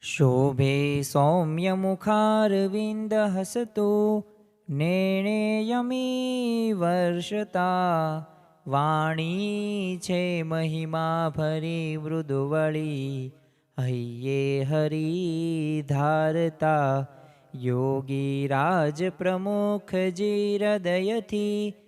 શોભે સૌમ્ય મુખારવિંદ હસતો નેણેયમી વર્ષતા વાણી છે મહિમા ભરી મૃદુવળી હૈયે હરી ધારતા યોગી રાજ પ્રમુખજી હૃદયથી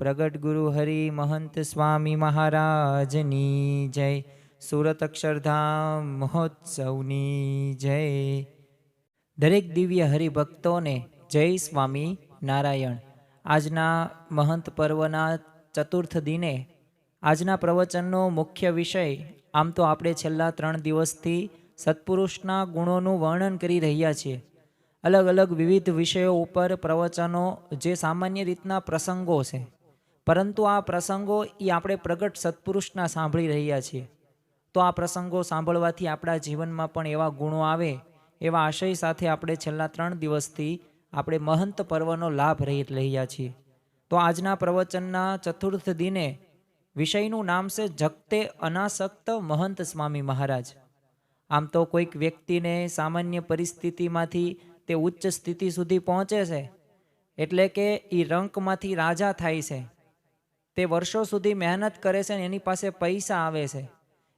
પ્રગટ ગુરુ હરિ મહંત સ્વામી મહારાજની જય. સુરત અક્ષરધામ મહોત્સવની જય. દરેક દિવ્ય હરિભક્તોને જય સ્વામી નારાયણ. આજના મહંત પર્વના ચતુર્થ દિને આજના પ્રવચનનો મુખ્ય વિષય આમ તો આપણે છેલ્લા ત્રણ દિવસથી સત્પુરુષના ગુણોનું વર્ણન કરી રહ્યા છીએ. અલગ અલગ વિવિધ વિષયો ઉપર પ્રવચનો જે સામાન્ય રીતના પ્રસંગો છે. પરંતુ આ પ્રસંગો એ આપણે પ્રગટ સત્પુરુષના સાંભળી રહ્યા છીએ. તો આ પ્રસંગો સાંભળવાથી આપણા જીવનમાં પણ એવા ગુણો આવે, એવા આશય સાથે આપણે છેલ્લા ત્રણ દિવસથી આપણે મહંત પર્વનો લાભ રહી રહ્યા છીએ. તો આજના પ્રવચનના ચતુર્થ દિને વિષયનું નામ છે જગતે અનાસક્ત મહંત સ્વામી મહારાજ. આમ તો કોઈક વ્યક્તિને સામાન્ય પરિસ્થિતિમાંથી તે ઉચ્ચ સ્થિતિ સુધી પહોંચે છે, એટલે કે એ રંકમાંથી રાજા થાય છે. તે વર્ષો સુધી મહેનત કરે છે ને એની પાસે પૈસા આવે છે.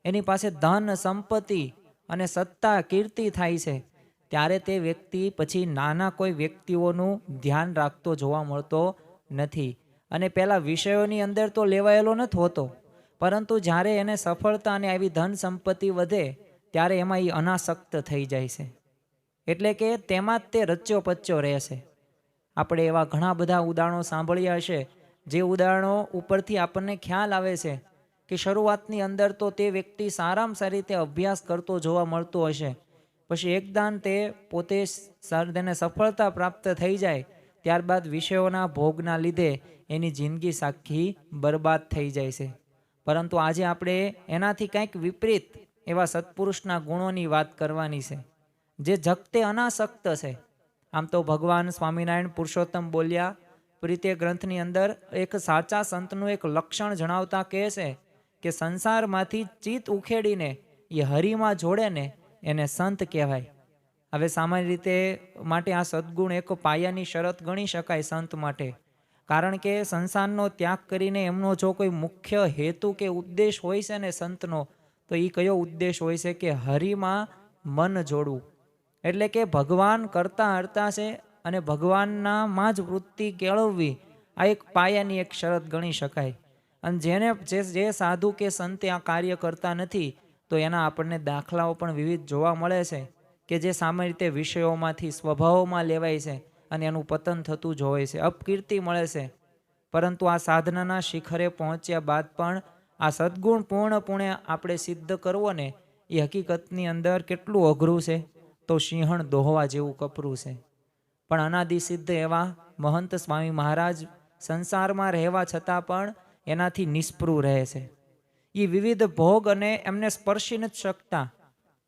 એની પાસે ધન, સંપત્તિ અને સત્તા, કીર્તિ થાય છે. ત્યારે તે વ્યક્તિ પછી નાના કોઈ વ્યક્તિઓનું ધ્યાન રાખતો જોવા મળતો નથી. અને પેલા વિષયોની અંદર તો લેવાયેલો નથી હોતો. પરંતુ જ્યારે એને સફળતા અને આવી ધન સંપત્તિ વધે, ત્યારે એમાં એ અનાસક્ત થઈ જાય છે. એટલે કે તેમાં જ તે રચ્યો પચ્યો રહેશે આપણે એવા ઘણા બધા ઉદાહરણો સાંભળ્યા હશે. જે ઉદાહરણો ઉપરથી આપણને ખ્યાલ આવે છે કે શરૂઆતની અંદર તો તે વ્યક્તિ સારામાં સારી રીતે અભ્યાસ કરતો જોવા મળતો હશે. પછી એકદાન તે પોતે તેને સફળતા પ્રાપ્ત થઈ જાય. ત્યારબાદ વિષયોના ભોગના લીધે એની જિંદગી સાખી બરબાદ થઈ જાય છે. પરંતુ આજે આપણે એનાથી કંઈક વિપરીત એવા સત્પુરુષના ગુણોની વાત કરવાની છે, જે જગતે અનાસક્ત છે. આમ તો ભગવાન સ્વામિનારાયણ પુરુષોત્તમ બોલ્યા પ્રીત્ય ગ્રંથની અંદર એક સાચા સંતનું એક લક્ષણ જણાવતા કહે છે કે સંસારમાંથી ચિત્ત ઉખેડીને એ હરિમાં જોડે ને એને સંત કહેવાય. હવે સામાન્ય રીતે માટે આ સદગુણ એક પાયાની શરત ગણી શકાય સંત માટે. કારણ કે સંસારનો ત્યાગ કરીને એમનો જો કોઈ મુખ્ય હેતુ કે ઉદ્દેશ હોય છે ને સંતનો, તો એ કયો ઉદ્દેશ હોય છે કે હરિમાં મન જોડવું. એટલે કે ભગવાન કરતા હરતા છે અને ભગવાનનામાં જ વૃત્તિ કેળવવી, આ એક પાયાની એક શરત ગણી શકાય. અને જેને, જે જે સાધુ કે સંતે આ કાર્ય કરતા નથી, તો એના આપણને દાખલાઓ પણ વિવિધ જોવા મળે છે, કે જે સામાન્ય રીતે વિષયોમાંથી સ્વભાવોમાં લેવાય છે અને એનું પતન થતું જ હોય છે, અપકીર્તિ મળે છે. પરંતુ આ સાધનાના શિખરે પહોંચ્યા બાદ પણ આ સદગુણ પૂર્ણપૂણે આપણે સિદ્ધ કરવો ને, એ હકીકતની અંદર કેટલું અઘરું છે? તો સિંહણ દોહવા જેવું કપરું છે. પણ અનાદિ સિદ્ધ એવા મહંત સ્વામી મહારાજ સંસારમાં રહેવા છતાં પણ એનાથી નિષ્પૃહ રહે છે. એ વિવિધ ભોગ અને એમને સ્પર્શી નથી શકતા.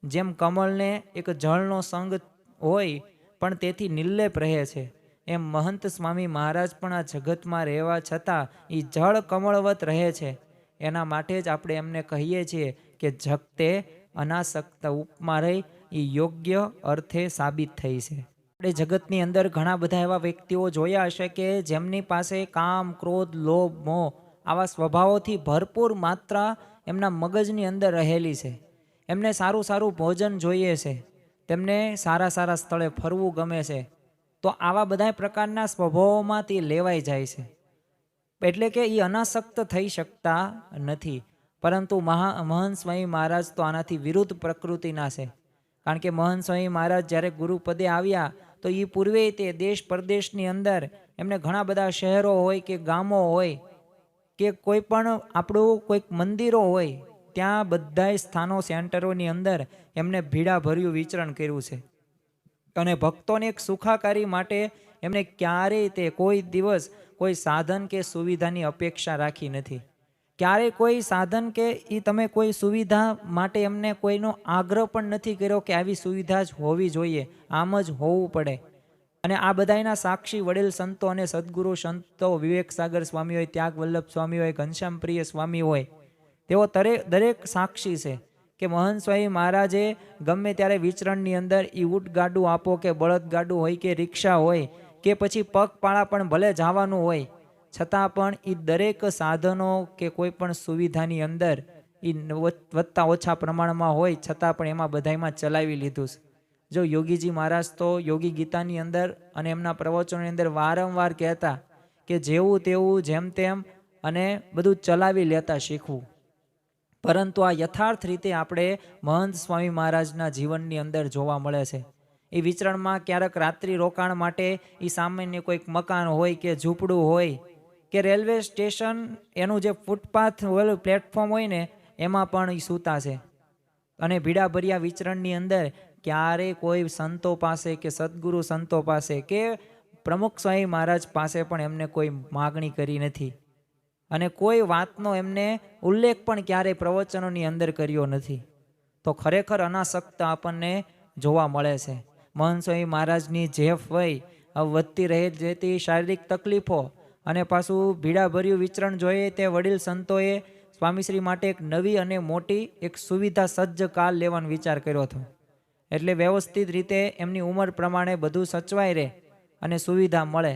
જેમ કમળને એક જળનો સંગ હોય, પણ તેથી નિર્લેપ રહે છે. એમ મહંત સ્વામી મહારાજ પણ આ જગતમાં રહેવા છતાં એ જળ કમળવત રહે છે. એના માટે જ આપણે એમને કહીએ છીએ કે જગતે અનાસક્ત ઉપમાં રહી એ યોગ્ય અર્થે સાબિત થઈ છે. આપણે જગતની અંદર ઘણા બધા એવા વ્યક્તિઓ જોયા હશે કે જેમની પાસે કામ, ક્રોધ, લોભ, મોહ આવા સ્વભાવોથી ભરપૂર માત્રા એમના મગજની અંદર રહેલી છે. એમને સારું સારું ભોજન જોઈએ છે. તેમને સારા સારા સ્થળે ફરવું ગમે છે. તો આવા બધા પ્રકારના સ્વભાવોમાં તે લેવાઈ જાય છે. એટલે કે એ અનાસક્ત થઈ શકતા નથી. પરંતુ મહા, મહંત સ્વામી મહારાજ તો આનાથી વિરુદ્ધ પ્રકૃતિના છે. કારણ કે મહંત સ્વામી મહારાજ જ્યારે ગુરુપદે આવ્યા તો એ પૂર્વે તે દેશ પરદેશની અંદર એમને ઘણા બધા શહેરો હોય કે ગામો હોય કે કોઈ પણ આપણું કોઈક મંદિરો હોય, ત્યાં બધાય સ્થાનો સેન્ટરોની અંદર એમને ભીડાભર્યું વિચરણ કર્યું છે. અને ભક્તોને એક સુખાકારી માટે એમને ક્યારેય તે કોઈ દિવસ કોઈ સાધન કે સુવિધાની અપેક્ષા રાખી નથી. ક્યારેય કોઈ સાધન કે એ તમે કોઈ સુવિધા માટે એમને કોઈનો આગ્રહ પણ નથી કર્યો કે આવી સુવિધા જ હોવી જોઈએ, આમ જ હોવું પડે. અને આ બધાયના સાક્ષી વડીલ સંતો અને સદગુરુ સંતો વિવેક સાગર સ્વામી હોય ત્યાગ વલ્લભ સ્વામી હોય ઘનશ્યામ પ્રિય સ્વામી હોય તેઓ દરેક દરેક સાક્ષી છે કે મહંત સ્વામી મહારાજે ગમે ત્યારે વિચરણની અંદર એ ઊંટ ગાડું આપો કે બળદ ગાડું હોય કે રિક્ષા હોય કે પછી પગપાળા પણ ભલે જવાનું હોય છતાં પણ એ દરેક સાધનો કે કોઈ પણ સુવિધાની અંદર એ વધતા ઓછા પ્રમાણમાં હોય છતાં પણ એમાં બધાયમાં ચલાવી લીધું છે. જો યોગીજી મહારાજ તો યોગી ગીતાની અંદર અને એમના પ્રવચનોની અંદર વારંવાર કહેતા કે જેવું તેવું જેમ તેમ અને બધું ચલાવી લેતા શીખવું. પરંતુ આ યથાર્થ રીતે આપણે મહંત સ્વામી મહારાજના જીવનની અંદર જોવા મળે છે. એ વિચરણમાં ક્યારેક રાત્રિ રોકાણ માટે એ સામાન્ય કોઈક મકાન હોય કે ઝૂંપડું હોય કે રેલવે સ્ટેશન એનું જે ફૂટપાથ ઓલું પ્લેટફોર્મ હોય ને, એમાં પણ એ સૂતા છે. અને ભીડાભર્યા વિચરણની અંદર ક્યારે કોઈ સંતો પાસે કે સદગુરુ સંતો પાસે કે પ્રમુખ સ્વામી મહારાજ પાસે પણ એમને કોઈ માગણી કરી નથી. અને કોઈ વાતનો એમને ઉલ્લેખ પણ ક્યારેય પ્રવચનોની અંદર કર્યો નથી. તો ખરેખર અનાસક્ત આપણને જોવા મળે છે. મહન સ્વામી મહારાજની જેફ વય વધતી રહે જતી શારીરિક તકલીફો અને પાછું ભીડાભર્યું વિચરણ જોઈએ તે વડીલ સંતોએ સ્વામીશ્રી માટે એક નવી અને મોટી એક સુવિધા સજ્જ કાલ લેવાનો વિચાર કર્યો હતો. એટલે વ્યવસ્થિત રીતે એમની ઉંમર પ્રમાણે બધું સચવાય રહે અને સુવિધા મળે.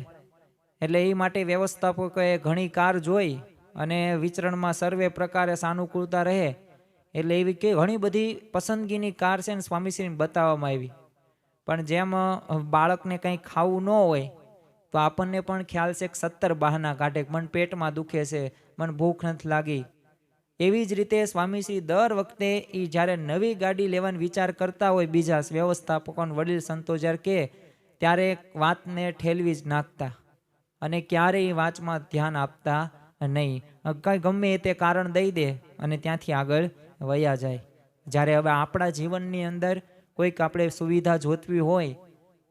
એટલે એ માટે વ્યવસ્થાપકોએ ઘણી કાર જોઈ અને વિચરણમાં સર્વે પ્રકારે સાનુકૂળતા રહે. એટલે એવી કે ઘણી બધી પસંદગીની કાર છે ને સ્વામીશ્રીને બતાવવામાં આવી. પણ જેમ બાળકને કંઈ ખાવું ન હોય તો આપણને પણ ખ્યાલ છે કે સત્તર બહાના કાઢે મન પેટમાં દુખે છે, મન ભૂખ નથી લાગી. એવી જ રીતે સ્વામીશ્રી દર વખતે એ જ્યારે નવી ગાડી લેવાનો વિચાર કરતા હોય બીજા વ્યવસ્થાપકોને વડીલ સંતો જ્યારે કે, ત્યારે વાતને ઠેલવી જ નાખતા અને ક્યારેય વાંચમાં ધ્યાન આપતા નહીં. કંઈ ગમે તે કારણ દઈ દે અને ત્યાંથી આગળ વયા જાય. જ્યારે હવે આપણા જીવનની અંદર કોઈક આપણે સુવિધા જોતવી હોય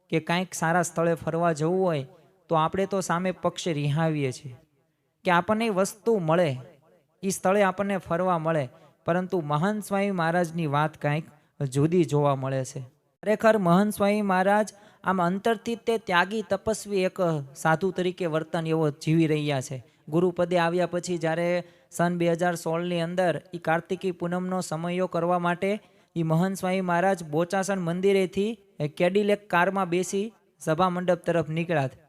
કે કાંઈક સારા સ્થળે ફરવા જવું હોય તો આપણે તો સામે પક્ષે રિહાવીએ છીએ. કે આપણને વસ્તુ મળે એ સ્થળે આપણને ફરવા મળે, પરંતુ મહાન સ્વામી મહારાજની વાત કાંઈક જુદી જોવા મળે છે. ખરેખર મહાન સ્વામી મહારાજ આમ અંતરથી તે ત્યાગી તપસ્વી એક સાધુ તરીકે વર્તન એવો જીવી રહ્યા છે. ગુરુપદે આવ્યા પછી જ્યારે સન બે હજાર સોળની અંદર એ કાર્તિકી પૂનમનો સમયો કરવા માટે એ મહંત સ્વામી મહારાજ બોચાસણ મંદિરેથી કેડીલેક કારમાં બેસી સભા મંડપ તરફ નીકળ્યા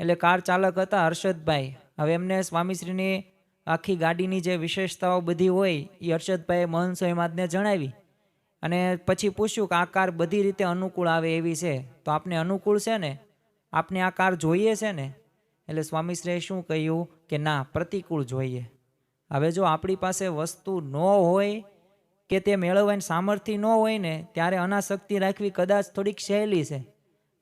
એટલે કાર ચાલક હતા હર્ષદભાઈ. હવે એમને સ્વામીશ્રીની આખી ગાડીની જે વિશેષતાઓ બધી હોય એ હર્ષદભાઈએ મહંત સ્વયંમાદને જણાવી. અને પછી પૂછ્યું કે આ કાર બધી રીતે અનુકૂળ આવે એવી છે? તો આપને અનુકૂળ છે ને? આપને આ કાર જોઈએ છે ને? એટલે સ્વામીશ્રીએ શું કહ્યું કે ના, પ્રતિકૂળ જોઈએ. હવે જો આપણી પાસે વસ્તુ ન હોય કે તે મેળવવાની સામર્થ્ય ન હોય ને, ત્યારે અનાશક્તિ રાખવી કદાચ થોડીક સહેલી છે.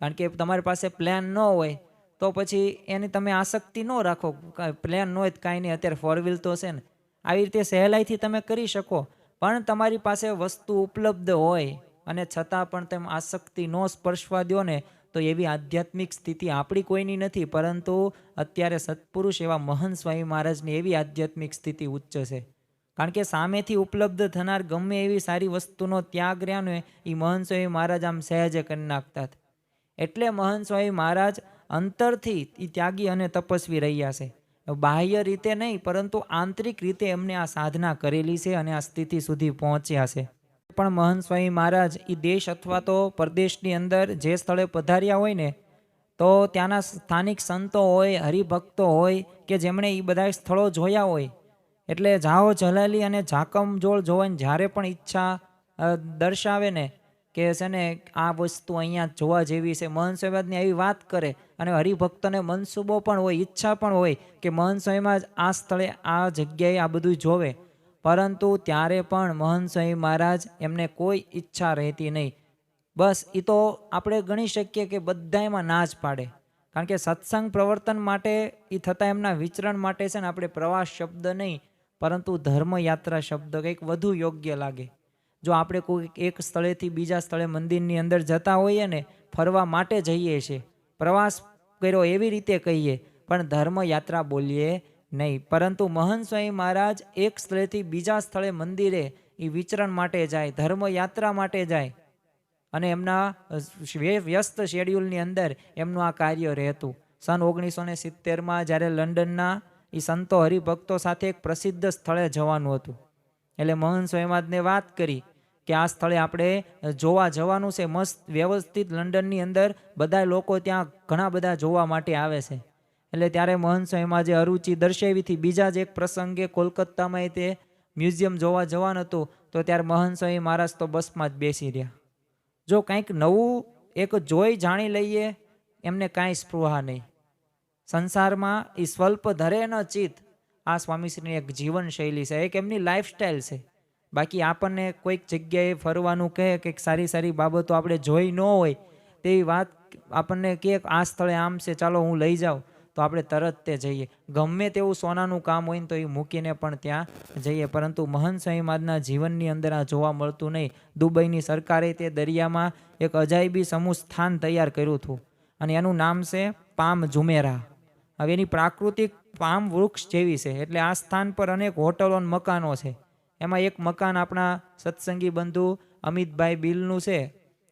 કારણ કે તમારી પાસે પ્લાન ન હોય તો પછી એની તમે આસક્તિ ન રાખો. પ્લેન ન હોય કાંઈ નહીં. અત્યારે ફોર વ્હીલ તો છે ને. આવી રીતે સહેલાઈથી તમે કરી શકો. પણ તમારી પાસે વસ્તુ ઉપલબ્ધ હોય અને છતાં પણ તમે આસક્તિ ન સ્પર્શવા દો ને, તો એવી આધ્યાત્મિક સ્થિતિ આપણી કોઈની નથી. પરંતુ અત્યારે સત્પુરુષ એવા મહંત સ્વામી મહારાજની એવી આધ્યાત્મિક સ્થિતિ ઉચ્ચ છે. કારણ કે સામેથી ઉપલબ્ધ થનાર ગમે એવી સારી વસ્તુનો ત્યાગ રહ્યો ને એ મહંત સ્વામી મહારાજ આમ સહેજે કરી નાખતા એટલે મહંત સ્વામી મહારાજ અંતરથી એ ત્યાગી અને તપસ્વી રહ્યા છે. બાહ્ય રીતે નહીં, પરંતુ આંતરિક રીતે એમને આ સાધના કરેલી છે અને આ સ્થિતિ સુધી પહોંચ્યા છે. પણ મહંત સ્વામી મહારાજ એ દેશ અથવા તો પરદેશની અંદર જે સ્થળે પધાર્યા હોય ને, તો ત્યાંના સ્થાનિક સંતો હોય, હરિભક્તો હોય, કે જેમણે એ બધા સ્થળો જોયા હોય, એટલે જાઓ જલાલી અને ઝાકમ જોળ જોવાની જ્યારે પણ ઈચ્છા દર્શાવે ને કે છે ને, આ વસ્તુ અહીંયા જોવા જેવી છે. મહંત સ્વામીની આવી વાત કરે અને હરિભક્તને મનસુબો પણ હોય, ઈચ્છા પણ હોય કે મહંત સ્વામીમાં આ સ્થળે, આ જગ્યાએ આ બધું જોવે. પરંતુ ત્યારે પણ મહંત સ્વામી મહારાજ એમને કોઈ ઈચ્છા રહેતી નહીં. બસ એ તો આપણે ગણી શકીએ કે બધા એમાં ના જ પાડે. કારણ કે સત્સંગ પ્રવર્તન માટે એ થતાં એમના વિચરણ માટે છે ને, આપણે પ્રવાસ શબ્દ નહીં, પરંતુ ધર્મયાત્રા શબ્દ કંઈક વધુ યોગ્ય લાગે. જો આપણે કોઈ એક સ્થળેથી બીજા સ્થળે મંદિરની અંદર જતા હોઈએ ને, ફરવા માટે જઈએ છીએ. પ્રવાસ કર્યો એવી રીતે કહીએ, પણ ધર્મયાત્રા બોલીએ નહીં. પરંતુ મહંત સ્વામી મહારાજ એક સ્થળેથી બીજા સ્થળે મંદિરે એ વિચરણ માટે જાય, ધર્મયાત્રા માટે જાય. અને એમના વ્યસ્ત શેડ્યુલની અંદર એમનું આ કાર્ય રહેતું. સન ઓગણીસો ને સિત્તેરમાં જ્યારે લંડનના એ સંતો હરિભક્તો સાથે એક પ્રસિદ્ધ સ્થળે જવાનું હતું. એટલે મોહન સ્વયંવાદને વાત કરી કે આ સ્થળે આપણે જોવા જવાનું છે. મસ્ત વ્યવસ્થિત લંડનની અંદર બધા લોકો ત્યાં ઘણા બધા જોવા માટે આવે છે. એટલે ત્યારે મોહન સ્વામીમાં જે અરુચિ હતી બીજા જ એક પ્રસંગે કોલકાતામાં તે મ્યુઝિયમ જોવા જવાનું હતું, તો ત્યારે મહંત સ્વામી મહારાજ તો બસમાં જ બેસી રહ્યા. જો કંઈક નવું એક જોઈ જાણી લઈએ, એમને કાંઈ સ્પૃહા નહીં. સંસારમાં એ સ્વલ્પ ધરે ન ચિત્ત આ સ્વામીશ્રીની એક જીવનશૈલી છે, એક એમની લાઈફસ્ટાઈલ છે. બાકી આપણને કોઈક જગ્યાએ ફરવાનું કહે કે સારી સારી બાબતો આપણે જોઈ ન હોય, તેવી વાત આપણને કે આ સ્થળે આમ છે, ચાલો હું લઈ જાઉં, તો આપણે તરત તે જઈએ. ગમે તેવું સોનાનું કામ હોય ને તો એ મૂકીને પણ ત્યાં જઈએ. પરંતુ મહંત સ્વામીમાદના જીવનની અંદર આ જોવા મળતું નહીં. દુબઈની સરકારે તે દરિયામાં એક અજાયબી સમૂહ સ્થાન તૈયાર કર્યું હતું અને એનું નામ છે પામ ઝુમેરા. હવે એની પ્રાકૃતિક પામ વૃક્ષ જેવી છે. એટલે આ સ્થાન પર અનેક હોટલો અને મકાનો છે. એમાં એક મકાન આપણા સત્સંગી બંધુ અમિતભાઈ બિલનું છે.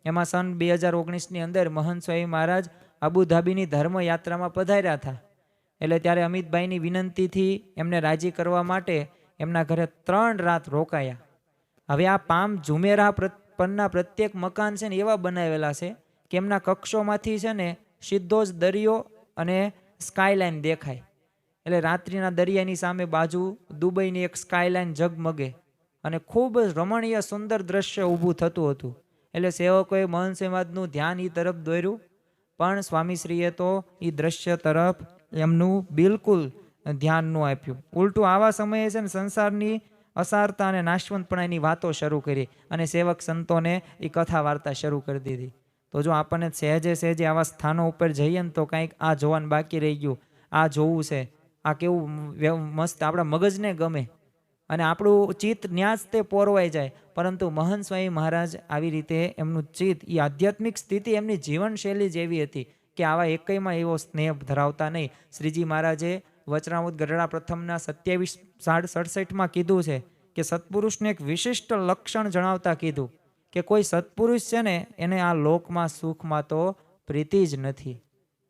એમાં સન બે હજાર ઓગણીસની અંદર મહંત સ્વામી મહારાજ અબુધાબીની ધર્મયાત્રામાં પધાર્યા હતા. એટલે ત્યારે અમિતભાઈની વિનંતીથી એમને રાજી કરવા માટે એમના ઘરે ત્રણ રાત રોકાયા. હવે આ પામ ઝુમેરા પરના પ્રત્યેક મકાન છે ને એવા બનાવેલા છે કે એમના કક્ષોમાંથી છે ને સીધો જ દરિયો અને સ્કાયલાઇન દેખાય. એટલે રાત્રિના દરિયાની સામે બાજુ દુબઈની એક સ્કાયલાઇન ઝગમગે અને ખૂબ જ રમણીય સુંદર દ્રશ્ય ઊભું થતું હતું. એટલે સેવકોએ મહન સમાજનું ધ્યાન એ તરફ દોર્યું. પણ સ્વામીશ્રીએ તો એ દ્રશ્ય તરફ એમનું બિલકુલ ધ્યાન ન આપ્યું. ઉલટું આવા સમયે છે ને સંસારની અસારતા અને નાશવંતપણાની વાતો શરૂ કરી અને સેવક સંતોને એ કથા વાર્તા શરૂ કરી દીધી. તો જો આપણને સહેજે સહેજે આવા સ્થાનો ઉપર જઈએ ને તો કંઈક આ જોવાનું બાકી રહી ગયું, આ જોવું છે, આ કેવું મસ્ત આપણા મગજને ગમે અને આપણું ચિત્ત ન્યાસ તે પોરવાઈ જાય. પરંતુ મહંત સ્વામી મહારાજ આવી રીતે એમનું ચિત્ત એ આધ્યાત્મિક સ્થિતિ એમની જીવનશૈલી જેવી હતી કે આવા એકયમાં એવો સ્નેહ ધરાવતા નહીં. શ્રીજી મહારાજે વચનામૃત ગઢડા પ્રથમના સત્યાવીસ, સાડ, સડસઠમાં કીધું છે કે સત્પુરુષને એક વિશિષ્ટ લક્ષણ જણાવતા કીધું કે કોઈ સત્પુરુષ છે ને, એને આ લોકમાં, સુખમાં તો પ્રીતિ જ નથી.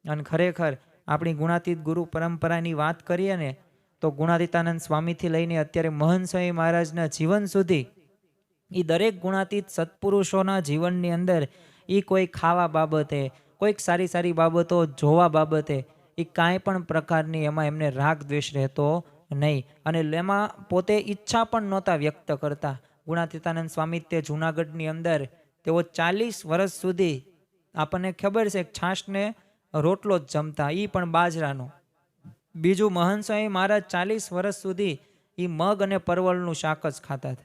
અને ખરેખર આપણી ગુણાતીત ગુરુ પરંપરાની વાત કરીએ ને, તો ગુણાતીતાનંદ સ્વામીથી લઈને અત્યારે મહંત સ્વામી મહારાજના જીવન સુધી એ દરેક ગુણાતીત સત્પુરુષોના જીવનની અંદર એ કોઈ ખાવા બાબતે, કોઈક સારી સારી બાબતો જોવા બાબતે એ કાંઈ પણ પ્રકારની એમાં એમને રાગ દ્વેષ રહેતો નહીં. અને એમાં પોતે ઈચ્છા પણ નહોતા વ્યક્ત કરતા. ગુણાતીતાનંદ સ્વામી તે જૂનાગઢની અંદર તેઓ ચાલીસ વર્ષ સુધી આપણને ખબર છે, છાશને રોટલો જ જમતા એ પણ બાજરાનો. બીજું મહંત સ્વામી મહારાજ ચાલીસ વર્ષ સુધી એ મગ અને પરવળનું શાક જ ખાતા હતા.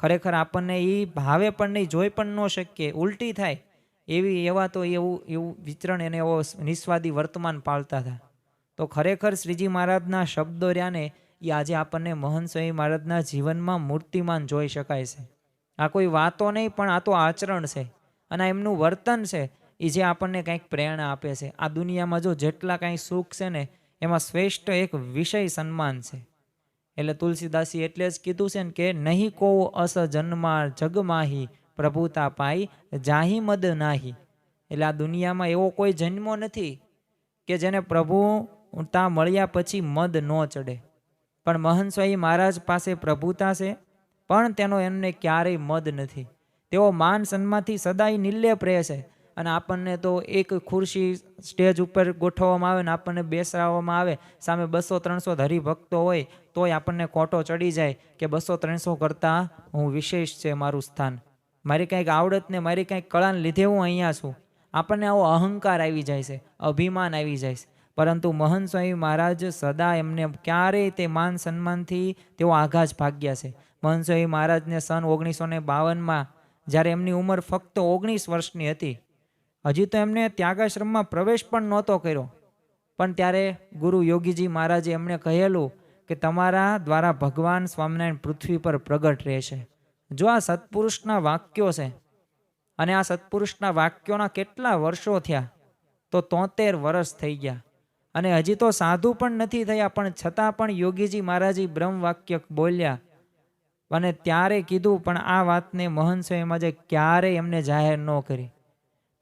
ખરેખર આપણને એ ભાવે પણ નહીં, જોઈ પણ ન શકીએ, ઉલટી થાય. એવી, એવા તો એવું એવું વિચરણ એને એવો નિસ્વાદી વર્તમાન પાળતા હતા. તો ખરેખર શ્રીજી મહારાજના શબ્દો રહ્યાને એ આજે આપણને મહંત સ્વામી મહારાજના જીવનમાં મૂર્તિમાન જોઈ શકાય છે. આ કોઈ વાતો નહીં, પણ આ તો આચરણ છે અને એમનું વર્તન છે, એ જે આપણને કંઈક પ્રેરણા આપે છે. આ દુનિયામાં જો જેટલા કાંઈ સુખ છે ને, એમાં શ્રેષ્ઠ એક વિષય સન્માન છે. એટલે તુલસીદાસી એટલે જ કીધું છે ને કે, નહીં કો અસ જન્મા જગમાહી, પ્રભુતા પાઈ જાહી મદ નાહી. એટલે આ દુનિયામાં એવો કોઈ જન્મો નથી કે જેને પ્રભુતા મળ્યા પછી મદ ન ચડે. પણ મહંત મહારાજ પાસે પ્રભુતા છે, પણ તેનો એમને ક્યારેય મદ નથી. તેઓ માન સન્માનથી સદાય નિર્લેપ રહે છે અને આપણને તો એક ખુરશી સ્ટેજ ઉપર ગોઠવવામાં આવે ને આપણને બેસાડવામાં આવે, સામે બસો ત્રણસો હરિભક્તો હોય, તોય આપણને કોટો ચડી જાય કે બસો ત્રણસો કરતાં હું વિશેષ છે મારું સ્થાન. મારી કંઈક આવડત ને મારી કંઈક કળાને લીધે હું અહીંયા છું. આપણને આવો અહંકાર આવી જાય છે, અભિમાન આવી જાય છે. પરંતુ મહંત સ્વામી મહારાજ સદા એમને ક્યારેય તે માન સન્માનથી તેઓ આઘા જ ભાગ્યા છે. મહંત સ્વામી મહારાજને સન ઓગણીસો ને બાવનમાં જ્યારે એમની ઉંમર ફક્ત ઓગણીસ વર્ષની હતી, હજી તો એમને ત્યાગાશ્રમમાં પ્રવેશ પણ નહોતો કર્યો. પણ ત્યારે ગુરુ યોગીજી મહારાજે એમણે કહેલું કે તમારા દ્વારા ભગવાન સ્વામિનારાયણ પૃથ્વી પર પ્રગટ રહેશે જો આ સત્પુરુષના વાક્યો છે અને આ સત્પુરુષના વાક્યોના કેટલા વર્ષો થયા, તો તોતેર વર્ષ થઈ ગયા. અને હજી તો સાધુ પણ નથી થયા, પણ છતાં પણ યોગીજી મહારાજી બ્રહ્મ વાક્ય બોલ્યા અને ત્યારે કીધું, પણ આ વાતને મહંત સ્વામીમાં જે ક્યારેય એમને જાહેર ન કરી.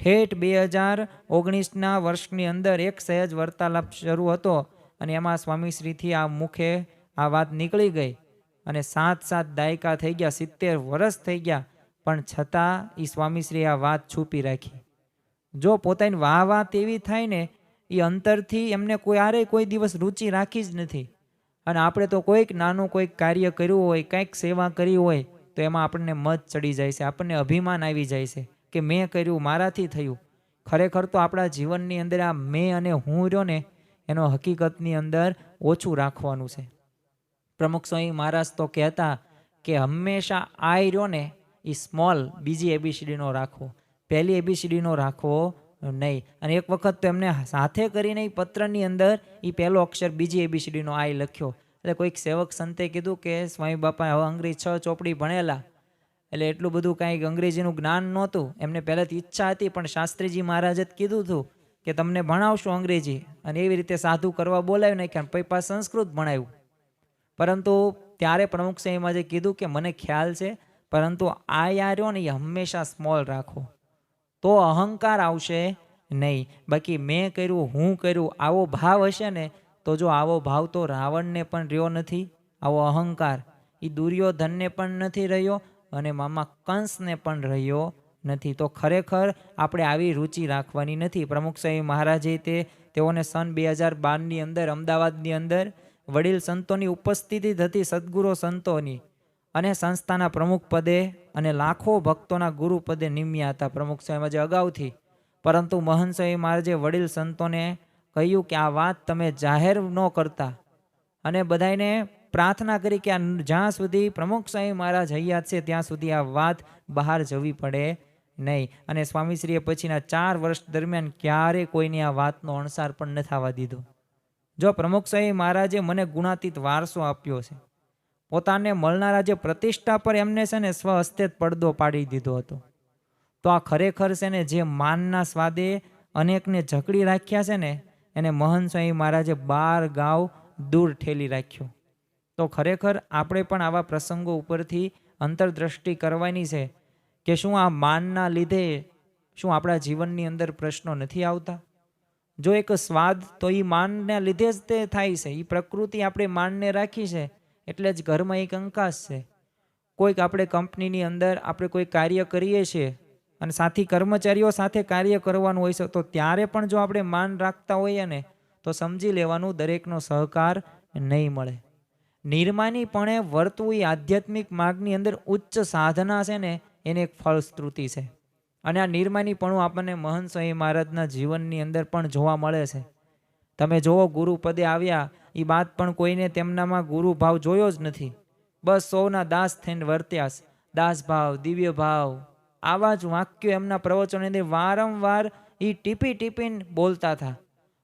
ઠેઠ બે હજાર ઓગણીસના વર્ષની અંદર એક સહેજ વાર્તાલાપ શરૂ હતો અને એમાં સ્વામીશ્રીથી આ મુખે આ વાત નીકળી ગઈ અને સાત સાત દાયકા થઈ ગયા, સિત્તેર વર્ષ થઈ ગયા, પણ છતાં એ સ્વામીશ્રીએ આ વાત છુપી રાખી. જો પોતાની વાહ વાત એવી થાય ને એ અંતરથી એમને કોઈ આરે કોઈ દિવસ રુચિ રાખી જ નથી. અને આપણે તો કોઈક નાનું કોઈક કાર્ય કર્યું હોય, કંઈક સેવા કરી હોય, તો એમાં આપણને મત ચડી જાય છે, આપણને અભિમાન આવી જાય છે કે મેં કર્યું, મારાથી થયું. ખરેખર તો આપણા જીવનની અંદર આ મેં અને હું રહ્યો ને, એનો હકીકતની અંદર ઓછું રાખવાનું છે. પ્રમુખ સ્વામી મહારાજ તો કહેતા કે હંમેશા આઈ રહ્યો ને એ સ્મોલ બીજી એબીસીડીનો રાખવો. પહેલી એબીસીડીનો રાખવો નહીં. અને એક વખત તો એમને સાથે કરીને એ પત્રની અંદર એ પહેલો અક્ષર બીજી એબીસીડીનો આઈ લખ્યો. એટલે કોઈક સેવક સંતે કીધું કે, સ્વામી બાપા, હવે અંગ્રેજ છ ચોપડી ભણેલા. એટલે એટલું બધું કાંઈક અંગ્રેજીનું જ્ઞાન નહોતું. એમને પહેલાંથી ઈચ્છા હતી, પણ શાસ્ત્રીજી મહારાજે જ કીધું હતું કે, તમને ભણાવશું અંગ્રેજી. અને એવી રીતે સાધુ કરવા બોલાવી નાખ્યા પાછું સંસ્કૃત ભણાવ્યું. પરંતુ ત્યારે પ્રમુખ સાહેબમાં જે કીધું કે, મને ખ્યાલ છે, પરંતુ આ યાર્યો ને એ હંમેશા સ્મોલ રાખો. તો અહંકાર આવશે નહીં. બાકી મેં કર્યું, હું કર્યું, આવો ભાવ હશે ને, તો જો આવો ભાવ તો રાવણને પણ રહ્યો નથી, આવો અહંકાર. એ દુર્યોધનને પણ નથી રહ્યો અને મામા કંસને પણ રહ્યો નથી. તો ખરેખર આપણે આવી રુચિ રાખવાની નથી. પ્રમુખ સાહેબ મહારાજે તે, તેઓને સન બે હજાર બારની અંદર, અમદાવાદની અંદર વડીલ સંતોની ઉપસ્થિતિ થતી સદગુરો સંતોની. અને સંસ્થાના પ્રમુખ પદે અને લાખો ભક્તોના ગુરુ પદે નિમ્યા હતા. પ્રમુખ સ્વયં આજે અગાઉથી. પરંતુ મહંત સાહેબ મહારાજે વડીલ સંતોને કહ્યું કે આ વાત તમે જાહેર ન કરતા. અને બધાને પ્રાર્થના કરી કે આ જ્યાં સુધી પ્રમુખ સાહેબ મહારાજ હૈયાત છે, ત્યાં સુધી આ વાત બહાર જવી પડે નહીં. અને સ્વામીશ્રીએ પછીના ચાર વર્ષ દરમિયાન ક્યારે કોઈની આ વાતનો અણસાર પણ ન થવા દીધો. જો પ્રમુખ સાહેબ મહારાજે મને ગુણાતીત વારસો આપ્યો છે પોતાને મળનારા જે પ્રતિષ્ઠા પર એમને છે ને સ્વહસ્તે જ પડદો પાડી દીધો હતો. તો આ ખરેખર છે ને જે માનના સ્વાદે અનેકને જકડી રાખ્યા છે ને, એને મહંત સ્વામી મહારાજે બાર ગાવ દૂર ઠેલી રાખ્યો. તો ખરેખર આપણે પણ આવા પ્રસંગો ઉપરથી અંતરદ્રષ્ટિ કરવાની છે કે શું આ માનના લીધે શું આપણા જીવનની અંદર પ્રશ્નો નથી આવતા? જો એક સ્વાદ તો એ માનને લીધે જ તે થાય છે. એ પ્રકૃતિ આપણે માનને રાખી છે. એટલે જ ઘરમાં એક અંકાશ છે. કોઈક આપણે કંપનીની અંદર આપણે કોઈ કાર્ય કરીએ છીએ અને સાથી કર્મચારીઓ સાથે કાર્ય કરવાનું હોય છે, તો ત્યારે પણ જો આપણે માન રાખતા હોઈએ ને, તો સમજી લેવાનું દરેકનો સહકાર નહીં મળે. નિર્માનીપણે વર્તવું એ આધ્યાત્મિક માર્ગની અંદર ઉચ્ચ સાધના છે ને, એને એક ફળશ્રુતિ છે. અને આ નિર્માનીપણું આપણને મહંત સ્વામી મહારાજના જીવનની અંદર પણ જોવા મળે છે. તમે જુઓ ગુરુપદે આવ્યા એ વાત પણ કોઈને તેમનામાં ગુરુ ભાવ જોયો જ નથી. બસ સૌના દાસ થઈને વર્ત્યાસ દાસ ભાવ, દિવ્ય ભાવ. આવા જ વાક્યો એમના પ્રવચનની અંદર વારંવાર એ ટીપી ટીપીને બોલતા હતા.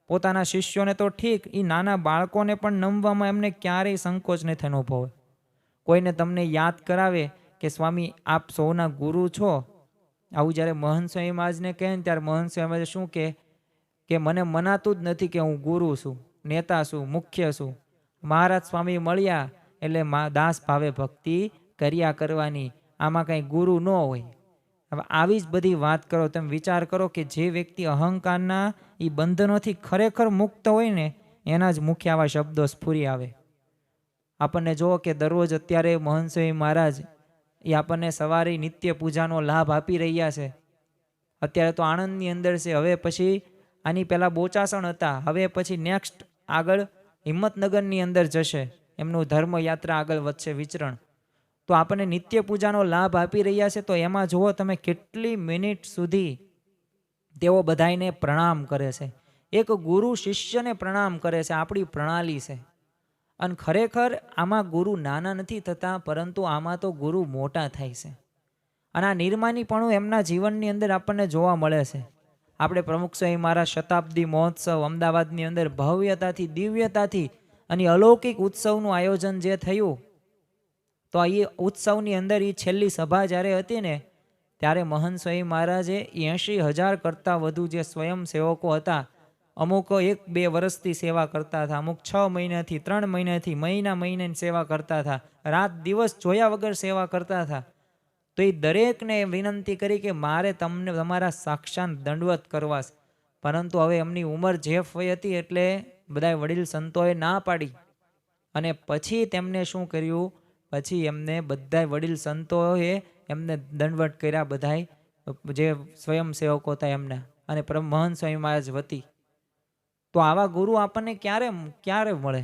પોતાના શિષ્યોને તો ઠીક એ નાના બાળકોને પણ નમવામાં એમને ક્યારેય સંકોચ નથી અનુભવે કોઈને તમને યાદ કરાવે કે, સ્વામી, આપ સૌના ગુરુ છો? આવું જ્યારે મહંત સ્વામી મહારાજને કહે ને ત્યારે મહંત સ્વામી શું કહે? કે મને મનાતું જ નથી કે હું ગુરુ છું, નેતા છું, મુખ્ય છું. મહારાજ સ્વામી મળ્યા એટલે મા દાસ ભાવે ભક્તિ કર્યા કરવાની. આમાં કાંઈ ગુરુ ન હોય. હવે આવી જ બધી વાત કરો, તમે વિચાર કરો કે જે વ્યક્તિ અહંકારના એ બંધનોથી ખરેખર મુક્ત હોય ને, એના જ મુખ્ય આવા શબ્દો સ્ફૂરી આવે. આપણને જુઓ કે દરરોજ અત્યારે મહંત મહારાજ એ આપણને સવારે નિત્ય પૂજાનો લાભ આપી રહ્યા છે. અત્યારે તો આણંદની અંદર છે. હવે પછી આની પહેલાં બોચાસણ હતા. હવે પછી નેક્સ્ટ આગળ હિંમતનગરની અંદર જશે. એમનું ધર્મયાત્રા આગળ વધશે વિચરણ. તો આપણને નિત્ય પૂજાનો લાભ આપી રહ્યા છે. તો એમાં જુઓ તમે કેટલી મિનિટ સુધી તેઓ બધાને પ્રણામ કરે છે. એક ગુરુ શિષ્યને પ્રણામ કરે છે. આપણી પ્રણાલી છે. અને ખરેખર આમાં ગુરુ નાના નથી થતા, પરંતુ આમાં તો ગુરુ મોટા થાય છે. અને આ નિર્માનીપણું એમના જીવનની અંદર આપણને જોવા મળે છે. આપણે પ્રમુખ સ્વામી મારા શતાબ્દી મહોત્સવ અમદાવાદની અંદર ભવ્યતાથી, દિવ્યતાથી અને અલૌકિક ઉત્સવનું આયોજન જે થયું, તો એ ઉત્સવની અંદર એ છેલ્લી સભા જ્યારે હતી ને, ત્યારે મહંત સ્વામી મહારાજે એંશી હજાર કરતાં વધુ જે સ્વયંસેવકો હતા, અમુક એક બે વર્ષથી સેવા કરતા હતા, અમુક છ મહિનાથી, ત્રણ મહિનાથી, મહિના મહિનાની સેવા કરતા હતા, રાત દિવસ જોયા વગર સેવા કરતા હતા. તો એ દરેકને વિનંતી કરી કે મારે તમને, તમારા સાક્ષાત દંડવત કરવા. પરંતુ હવે એમની ઉંમર જે હોય હતી એટલે બધા વડીલ સંતોએ ના પાડી. અને પછી તેમને શું કર્યું? પછી એમને બધા વડીલ સંતોએ એમને દંડવટ કર્યા બધાય, જે સ્વયંસેવકો હતા એમને, અને પરમ મહંત સ્વામી મહારાજ વતી. તો આવા ગુરુ આપણને ક્યારે ક્યારે મળે?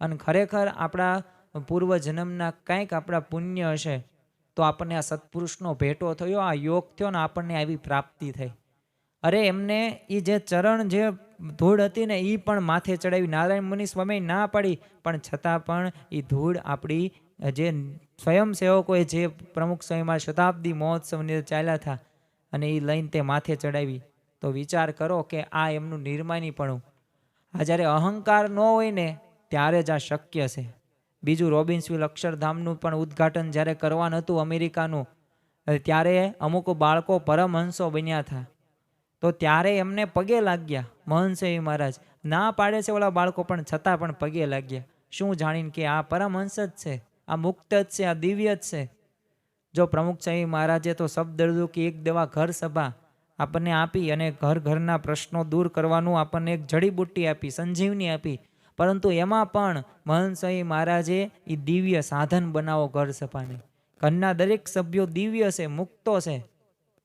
અને ખરેખર આપણા પૂર્વજન્મના કંઈક આપણા પુણ્ય હશે? તો આપણને આ સત્પુરુષનો ભેટો થયો, આ યોગ થયો ને આપણને આવી પ્રાપ્તિ થઈ. અરે એમને એ જે ચરણ જે ધૂળ હતી ને એ પણ માથે ચડાવી. નારાયણ મુનિ સ્વામી ના પાડી, પણ છતાં પણ એ ધૂળ આપણી, જે સ્વયંસેવકોએ જે પ્રમુખ સ્વયંમાં શતાબ્દી મહોત્સવની ચાલ્યા હતા અને એ લઈને તે માથે ચડાવી. તો વિચાર કરો કે આ એમનું નિર્માનીપણું આ જ્યારે અહંકાર ન હોય ને, ત્યારે જ આ શક્ય છે. બીજું રોબિન્સવિલ અક્ષરધામનું પણ ઉદ્ઘાટન જ્યારે કરવાનું હતું અમેરિકાનું, ત્યારે અમુક બાળકો પરમહંસો બન્યા હતા. તો ત્યારે એમને પગે લાગ્યા મહંસેવી મહારાજ. ના પાડે છે ઓલા બાળકો, પણ છતાં પણ પગે લાગ્યા. શું જાણીને કે આ પરમહંસ જ છે, આ મુક્ત જ છે, આ દિવ્ય જ છે? જો પ્રમુખ સ્વામી મહારાજે તો શબ્દ કે એક દવા ઘર સભા આપણને આપી અને ઘર ઘરના પ્રશ્નો દૂર કરવાનું આપણને એક જડીબુટ્ટી આપી, સંજીવની આપી. પરંતુ એમાં પણ મહંત મહારાજે એ દિવ્ય સાધન બનાવો ઘર સભાને. ઘરના દરેક સભ્યો દિવ્ય છે, મુક્તો છે.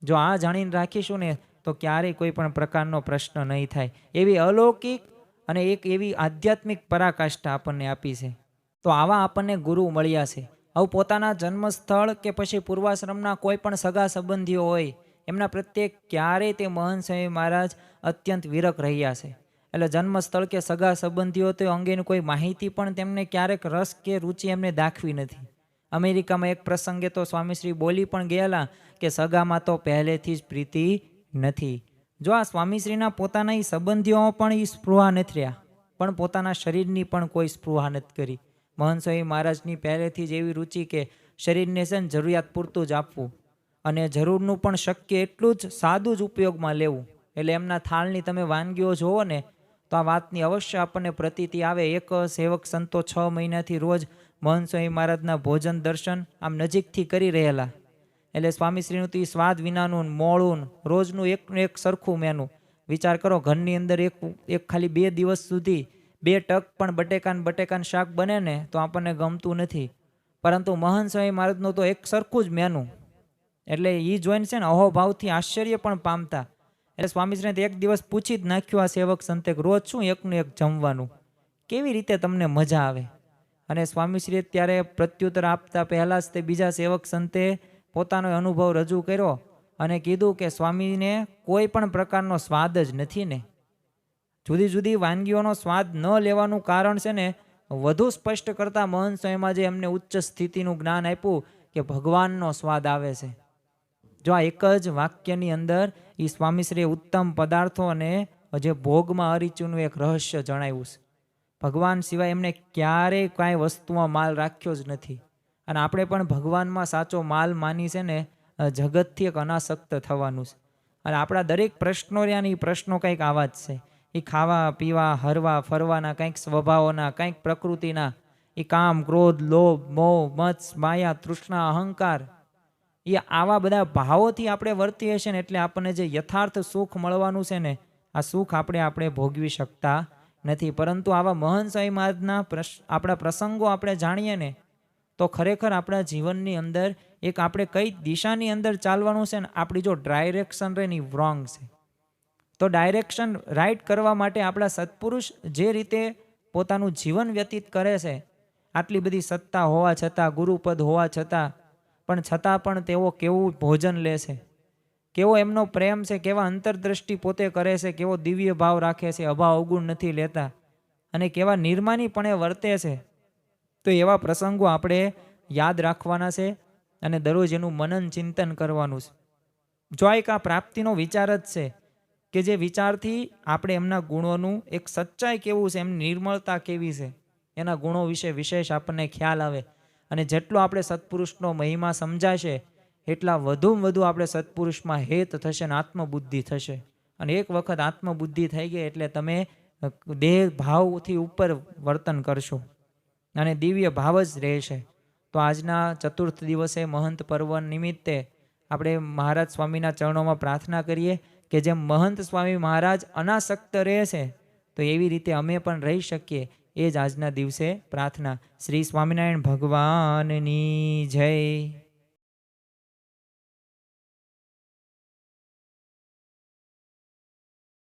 જો આ જાણીને રાખીશું ને, તો ક્યારેય કોઈ પણ પ્રકારનો પ્રશ્ન નહીં થાય. એવી અલૌકિક અને એક એવી આધ્યાત્મિક પરાકાષ્ઠા આપણને આપી છે. તો આવા આપણને ગુરુ મળ્યા છે. હવે પોતાના જન્મસ્થળ કે પછી પૂર્વાશ્રમના કોઈ પણ સગા સંબંધીઓ હોય, એમના પ્રત્યે ક્યારેય તે મહંત સ્વામી મહારાજ અત્યંત વિરક રહ્યા છે. એટલે જન્મસ્થળ કે સગા સંબંધીઓ તો અંગેની કોઈ માહિતી પણ તેમને ક્યારેક રસ કે રુચિ એમને દાખવી નથી. અમેરિકામાં એક પ્રસંગે તો સ્વામીશ્રી બોલી પણ ગયેલા કે સગામાં તો પહેલેથી જ પ્રીતિ નથી. જો આ સ્વામીશ્રીના પોતાના એ સંબંધીઓ પણ એ સ્પૃહા નથી રહ્યા, પણ પોતાના શરીરની પણ કોઈ સ્પૃહા નથી કરી. મહંસોઈ મહારાજની પહેલેથી જ એવી રુચિ કે શરીરને છે ને જરૂરિયાત પૂરતું જ આપવું અને જરૂરનું પણ શક્ય એટલું જ સાદું જ ઉપયોગમાં લેવું. એટલે એમના થાળની તમે વાનગીઓ જોવો ને તો આ વાતની અવશ્ય આપણને પ્રતીતિ આવે. એક સેવક સંતો છ મહિનાથી રોજ મહન સ્વામી મહારાજના ભોજન દર્શન આમ નજીકથી કરી રહેલા. એટલે સ્વામીશ્રીનું તો એ સ્વાદ વિનાનું મોળું રોજનું એકનું એક સરખું મેનું. વિચાર કરો ઘરની અંદર એક એક ખાલી બે દિવસ સુધી બે ટક પણ બટેકાન બટેકાન શાક બને ને તો આપણને ગમતું નથી. પરંતુ મહન સ્વામી મહારાજનું તો એક સરખું જ મેનું. એટલે એ જોઈને છે ને અહોભાવથી આશ્ચર્ય પણ પામતા. એટલે સ્વામીજીને એક દિવસ પૂછી જ નાખ્યું, આ સેવક સંતે રોજ શું એકનું એક જમવાનું? કેવી રીતે તમને મજા આવે? અને સ્વામીશ્રીએ ત્યારે પ્રત્યુત્તર આપતા પહેલાં જ તે બીજા સેવક સંતે પોતાનો અનુભવ રજૂ કર્યો અને કીધું કે, સ્વામીને કોઈ પણ પ્રકારનો સ્વાદ જ નથી ને. જુદી જુદી વાનગીઓનો સ્વાદ ન લેવાનું કારણ છે ને, વધુ સ્પષ્ટ કરતા મહંત સ્વયંમાં જે એમને ઉચ્ચ સ્થિતિનું જ્ઞાન આપ્યું કે ભગવાનનો સ્વાદ આવે છે. જો આ એક જ વાક્યની અંદર એ સ્વામીશ્રીએ ઉત્તમ પદાર્થો અને જે ભોગમાં અરીચુનું એક રહસ્ય જણાવ્યું છે. ભગવાન સિવાય એમને ક્યારેય કાંઈ વસ્તુમાં માલ રાખ્યો જ નથી. અને આપણે પણ ભગવાનમાં સાચો માલ માની છે ને જગતથી એક અનાસક્ત થવાનું છે. અને આપણા દરેક પ્રશ્નો રહ્યા એ પ્રશ્નો કંઈક આવા જ છે. એ ખાવા, પીવા, હરવા, ફરવાના કંઈક સ્વભાવોના, કંઈક પ્રકૃતિના. એ કામ, ક્રોધ, લોભ, મોહ, મત્સ, માયા, તૃષ્ણા, અહંકાર. એ આવા બધા ભાવોથી આપણે વર્તીએ છીએ ને એટલે આપણને જે યથાર્થ સુખ મળવાનું છે ને, આ સુખ આપણે આપણે ભોગવી શકતા નથી. પરંતુ આવા મહંત સ્વામી મહારાજના આપણા પ્રસંગો આપણે જાણીએ ને, તો ખરેખર આપણા જીવનની અંદર એક આપણે કઈ દિશાની અંદર ચાલવાનું છે ને, આપણી જો ડાયરેક્શન રહે ને રોંગ છે. તો ડાયરેક્શન રાઈટ કરવા માટે આપણા સત્પુરુષ જે રીતે પોતાનું જીવન વ્યતીત કરે છે, આટલી બધી સત્તા હોવા છતાં, ગુરુપદ હોવા છતાં પણ છતાં પણ તેઓ કેવું ભોજન લે છે? કેવો એમનો પ્રેમ છે? કેવા અંતરદ્રષ્ટિ પોતે કરે છે? કેવો દિવ્ય ભાવ રાખે છે? અભાવ અવગુણ નથી લેતા. અને કેવા નિર્માનીપણે વર્તે છે? તો એવા પ્રસંગો આપણે યાદ રાખવાના છે અને દરરોજ એનું મનન ચિંતન કરવાનું છે. જો એક આ પ્રાપ્તિનો વિચાર જ છે કે જે વિચારથી આપણે એમના ગુણોનું એક સચ્ચાઈ કેવું છે? એમની નિર્મળતા કેવી છે? એના ગુણો વિશે વિશેષ આપણને ખ્યાલ આવે. અને જેટલો આપણે સત્પુરુષનો મહિમા સમજાશે, એટલા વધુમાં વધુ આપણે સત્પુરુષમાં હેત થશે અને આત્મબુદ્ધિ થશે. અને એક વખત આત્મબુદ્ધિ થઈ ગઈ એટલે તમે દેહ ભાવથી ઉપર વર્તન કરશો અને દિવ્ય ભાવ જ રહેશે. તો આજના ચતુર્થ દિવસે મહંત પર્વ નિમિત્તે આપણે મહારાજ સ્વામીના ચરણોમાં પ્રાર્થના કરીએ કે જેમ મહંત સ્વામી મહારાજ અનાસક્ત રહેશે, તો એવી રીતે અમે પણ રહી શકીએ. એ જ આજના દિવસે પ્રાર્થના. શ્રી સ્વામિનારાયણ ભગવાનની જય.